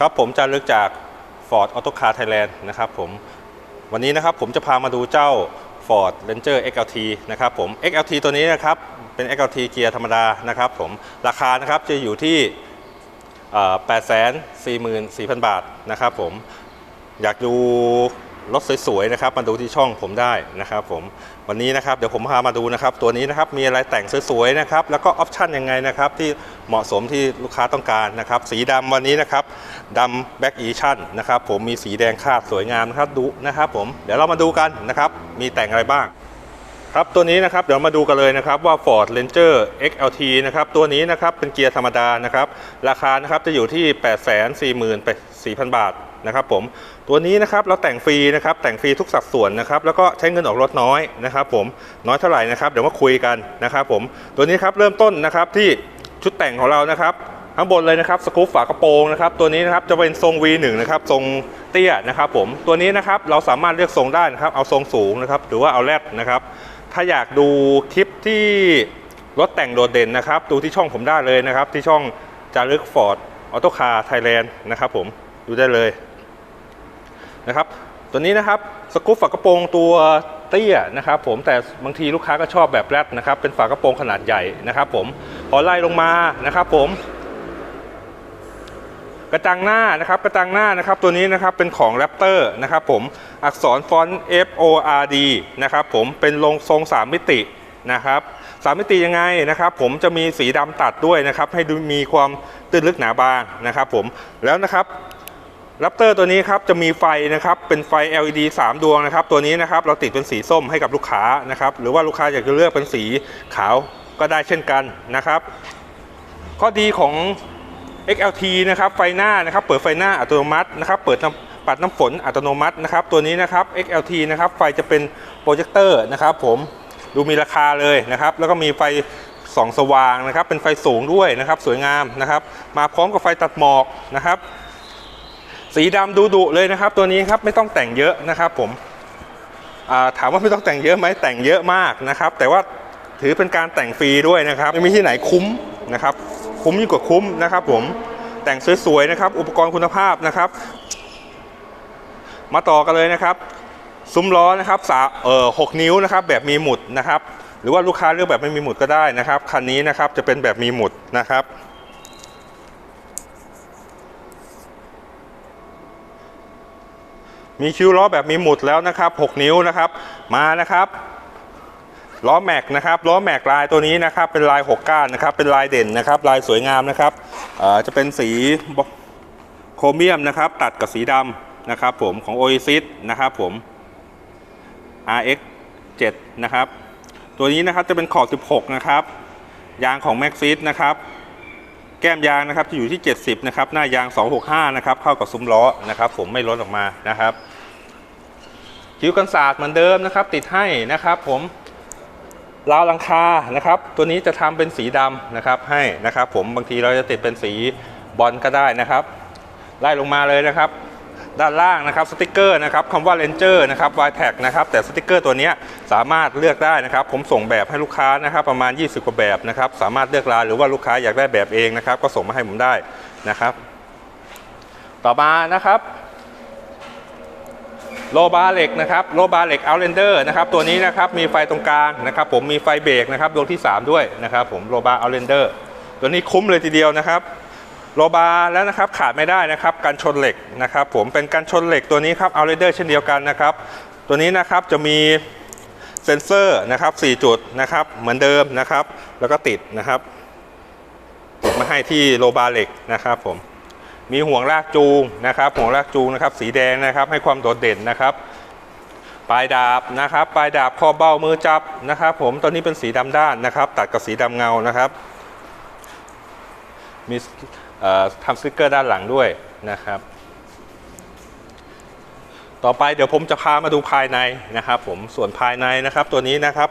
ครับผมจะลึกจาก Ford Auto Car Thailand นะครับผมวันนี้นะครับผมจะพามาดูเจ้า Ford Ranger XLT นะครับผม XLT ตัวนี้นะครับเป็น XLT เกียร์ธรรมดานะครับผมราคานะครับจะอยู่ที่ 8 4 4 0 0 0 บาทนะครับผมอยากดู รถสวยๆนะครับมาดูที่ช่องผมได้นะครับผมวันนี้นะครับเดี๋ยวผมพามาดูนะครับ ตัวนี้นะครับมีอะไรแต่งสวยๆนะครับแล้วก็ออปชั่นยังไงนะครับที่เหมาะสมที่ลูกค้าต้องการนะครับ สีดำวันนี้นะครับดำแบ็กอีชั่นนะครับผมมีสีแดงคาดสวยงามนะครับดูนะครับผมเดี๋ยวเรามาดูกันนะครับมีแต่งอะไรบ้างครับตัวนี้นะครับเดี๋ยวมาดูกันเลยนะครับว่า Ford Ranger XLT นะครับตัวนี้นะครับเป็นเกียร์ธรรมดานะครับราคานะครับจะอยู่ที่ 8 4 4 0 0 0 บาท นะครับผมตัวนี้นะครับเราแต่งฟรีนะครับแต่งฟรีทุกสัดส่วนนะครับแล้วก็ใช้เงินออกรถน้อยนะครับผมน้อยเท่าไหร่นะครับเดี๋ยวมาคุยกันนะครับผมตัวนี้ครับเริ่มต้นนะครับที่ชุดแต่งของเรานะครับข้างบนเลยนะครับสกู๊ปฝากระโปรงนะครับตัวนี้นะครับจะเป็นทรง V1 นะครับทรงเตี้ยนะครับผมตัวนี้นะครับเราสามารถเลือกทรงได้นะครับเอาทรงสูงนะครับหรือว่าเอาแรดนะครับถ้าอยากดูคลิปที่รถแต่งโดดเด่นนะครับดูที่ช่องผมได้เลยนะครับที่ช่องจารึกฟอร์ดออโตคาร์ไทยแลนด์นะครับผมดูได้เลย นะครับตัวนี้นะครับสกู๊ปฝากระโปรงตัวเตี้ยนะครับผมแต่บางทีลูกค้าก็ชอบแบบแรดนะครับเป็นฝากระโปรงขนาดใหญ่นะครับผมพอไล่ลงมานะครับผมกระจังหน้านะครับกระจังหน้านะครับตัวนี้นะครับเป็นของ Raptor นะครับผมอักษรฟอนต์ F O R D นะครับผมเป็นลงทรง 3 มิตินะครับสามมิติยังไงนะครับ ผมจะมีสีดำตัดด้วยนะครับ ให้ดูมีความตื้นลึกหนาบางนะครับ ผมแล้วนะครับ Raptor ตัวนี้ครับจะมีไฟนะครับเป็นไฟ LED 3 ดวงนะครับตัวนี้นะครับเราติดเป็นสีส้มให้กับลูกค้านะครับหรือว่าลูกค้าอยากจะเลือกเป็นสีขาวก็ได้เช่นกันนะครับ ข้อดีของ XLT นะครับไฟหน้านะครับเปิดไฟหน้าอัตโนมัตินะครับเปิดปัดน้ำฝนอัตโนมัตินะครับตัวนี้นะครับ XLT นะครับไฟจะเป็นโปรเจคเตอร์นะครับผมดูมีราคาเลยนะครับแล้วก็มีไฟส่องสว่างนะครับเป็นไฟสูงด้วยนะครับสวยงามนะครับมาพร้อมกับไฟตัดหมอกนะครับ สีดำดูดุเลยนะครับ ตัวนี้ครับไม่ต้องแต่งเยอะนะครับ ผมถามว่าไม่ต้องแต่งเยอะไหมแต่งเยอะมากนะครับ แต่ว่าถือเป็นการแต่งฟรีด้วยนะครับไม่มีที่ไหนคุ้มนะครับ คุ้มยิ่งกว่าคุ้มนะครับ ผมแต่งสวยๆนะครับ อุปกรณ์คุณภาพนะครับ มาต่อกันเลยนะครับซุ้มล้อนะครับสาเอ่อหนิ้วนะครับ แบบมีหมุดนะครับ หรือว่าลูกค้าเลือกแบบไม่มีหมุดก็ได้นะครับคันนี้นะครับจะเป็นแบบมีหมุดนะครับ มีคิ้วล้อแบบมีหมุดแล้วนะครับ 6 นิ้วนะครับ มานะครับล้อแม็กนะครับล้อแม็กลายตัวนี้นะครับ เป็นลาย 6 ก้านนะครับ เป็นลายเด่นนะครับ ลายสวยงามนะครับจะเป็นสีโครเมียมนะครับ ตัดกับสีดำนะครับ ผมของ Oasis นะครับผม RX 7นะครับ ตัวนี้นะครับจะเป็นขอบ 16 นะครับ ยางของ Maxxis นะครับ แก้มยางนะครับจะอยู่ที่ 70นะครับหน้ายาง 265นะครับเข้ากับซุ้มล้อนะครับ ผมไม่ลดออกมานะครับคิ้วกันศาสตร์เหมือนเดิมนะครับ ติดให้นะครับ ผมราวหลังคานะครับ ตัวนี้จะทำเป็นสีดำนะครับ ให้นะครับ ผมบางทีเราจะติดเป็นสีบอลก็ได้นะครับไล่ลงมาเลยนะครับ ด้านล่างนะครับสติกเกอร์นะครับคำว่า Ranger นะครับ y t a g นะครับแต่สติกเกอร์ตัวนี้สามารถเลือกได้นะครับ ผมส่งแบบให้ลูกค้านะครับประมาณ 20 กว่าแบบนะครับสามารถเลือกลาหรือว่าลูกค้าอยากได้แบบเองนะครับก็ส่งมาให้ผมได้นะครับ ต่อมานะครับโลบาร์เหล็กนะครับโลบาร์เหล็ก Outlander นะครับตัวนี้นะครับมีไฟตรงกลางนะครับผมมีไฟเบรกนะครับดวงที่ 3 ด้วยนะครับผมโลบาร์ Outlander ตัวนี้คุ้มเลยทีเดียวนะครับ โลบาร์แล้วนะครับขาดไม่ได้นะครับการชนเหล็กนะครับผมเป็นการชนเหล็กตัวนี้ครับเอาเรเดอร์เช่นเดียวกันนะครับ ตัวนี้นะครับจะมีเซ็นเซอร์นะครับ4จุดนะครับเหมือนเดิมนะครับ แล้วก็ติดนะครับ ติดมาให้ที่โลบาร์เหล็กนะครับผมมีห่วงลากจูงนะครับห่วงลากจูงนะครับ สีแดงนะครับ ให้ความโดดเด่นนะครับ ปลายดาบนะครับปลายดาบคอเบ้ามือจับนะครับ ผมตัวนี้เป็นสีดำด้านนะครับ ตัดกับสีดำเงานะครับ มี ทำสติกเกอร์ด้านหลังด้วยนะครับ ต่อไปเดี๋ยวผมจะพามาดูภายในนะครับ ผมส่วนภายในนะครับตัวนี้นะครับ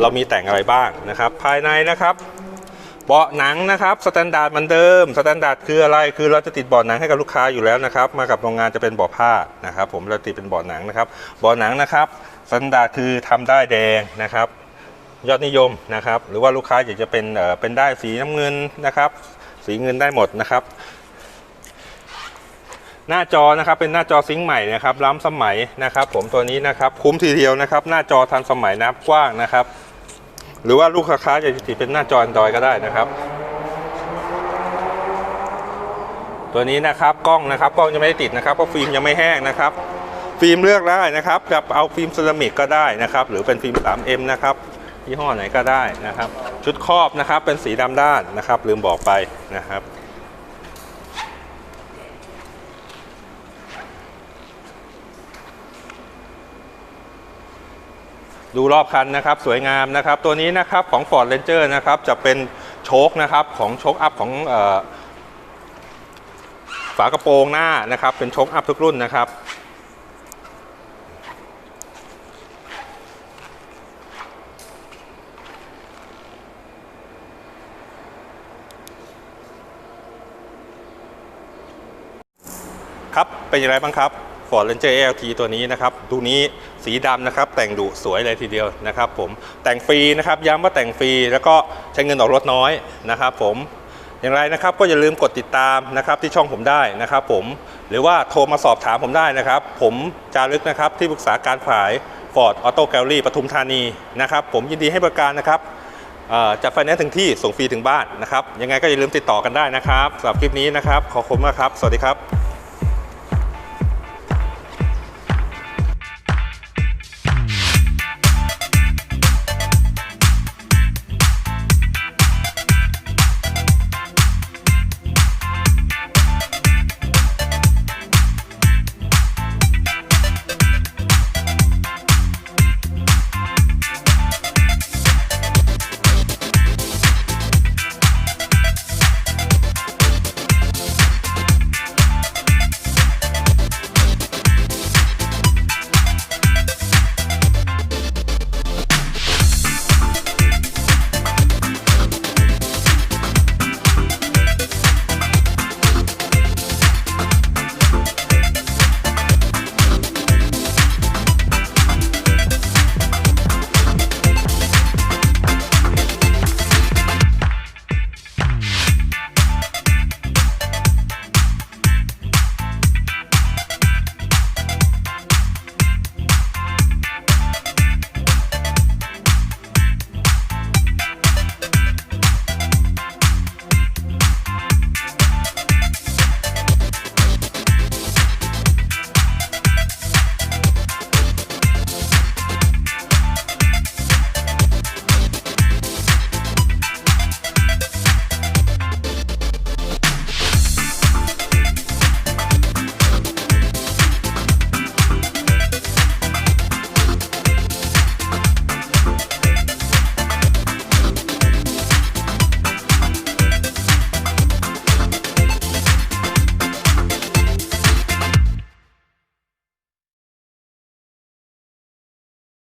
เรามีแต่งอะไรบ้างนะครับ ภายในนะครับเบาะหนังนะครับสแตนดาร์ดเหมือนเดิมสแตนดาร์ดคืออะไรคือเราจะติดเบาะหนังให้กับลูกค้าอยู่แล้วนะครับ มากับโรงงานจะเป็นเบาะผ้านะครับ ผมเราติดเป็นเบาะหนังนะครับเบาะหนังนะครับสแตนดาร์ดคือทำได้แดงนะครับ ยอดนิยมนะครับ หรือว่าลูกค้าอยากจะเป็นเออเป็นได้สีน้ำเงินนะครับ สีเงินได้หมดนะครับ หน้าจอนะครับเป็นหน้าจอซิงค์ใหม่นะครับล้ำสมัยนะครับ ผมตัวนี้นะครับคุ้มทีเดียวนะครับ หน้าจอทันสมัยนับกว้างนะครับ หรือว่าลูกค้าจะติดเป็นหน้าจอ Android ก็ได้นะครับ ตัวนี้นะครับกล้องนะครับกล้องยังไม่ได้ติดนะครับเพราะฟิล์มยังไม่แห้งนะครับฟิล์มเลือกได้นะครับจะเอาฟิล์มเซรามิกก็ได้นะครับ หรือเป็นฟิล์ม 3M นะครับ ยี่ห้อไหนก็ได้นะครับ ชุดครอบนะครับเป็นสีดำด้านนะครับ ลืมบอกไปนะครับดูรอบคันนะครับสวยงามนะครับ ตัวนี้นะครับของ Ford Ranger นะครับจะเป็นโชคนะครับของโชคอัพของออฝากระโปรงหน้านะครับเป็นโชคอัพทุกรุ่นนะครับ ครับ เป็นอย่างไรบ้างครับ Ford Ranger ALT ตัวนี้นะครับดูนี้สีดำนะครับ แต่งดุสวยเลยทีเดียวนะครับผมแต่งฟรีนะครับย้ำว่าแต่งฟรีแล้วก็ใช้เงินออกรถน้อยนะครับผมอย่างไรนะครับก็อย่าลืมกดติดตามนะครับที่ช่องผมได้นะครับผมหรือว่าโทรมาสอบถามผมได้นะครับ ผมจารึกนะครับที่ปรึกษาการขาย Ford Auto Gallery ปทุมธานีนะครับผมยินดีให้บริการนะครับจัดไฟแนนซ์ถึงที่ส่งฟรีถึงบ้านนะครับยังไงก็อย่าลืมติดต่อกันได้นะครับสำหรับคลิปนี้นะครับ ขอบคุณมากครับ สวัสดีครับ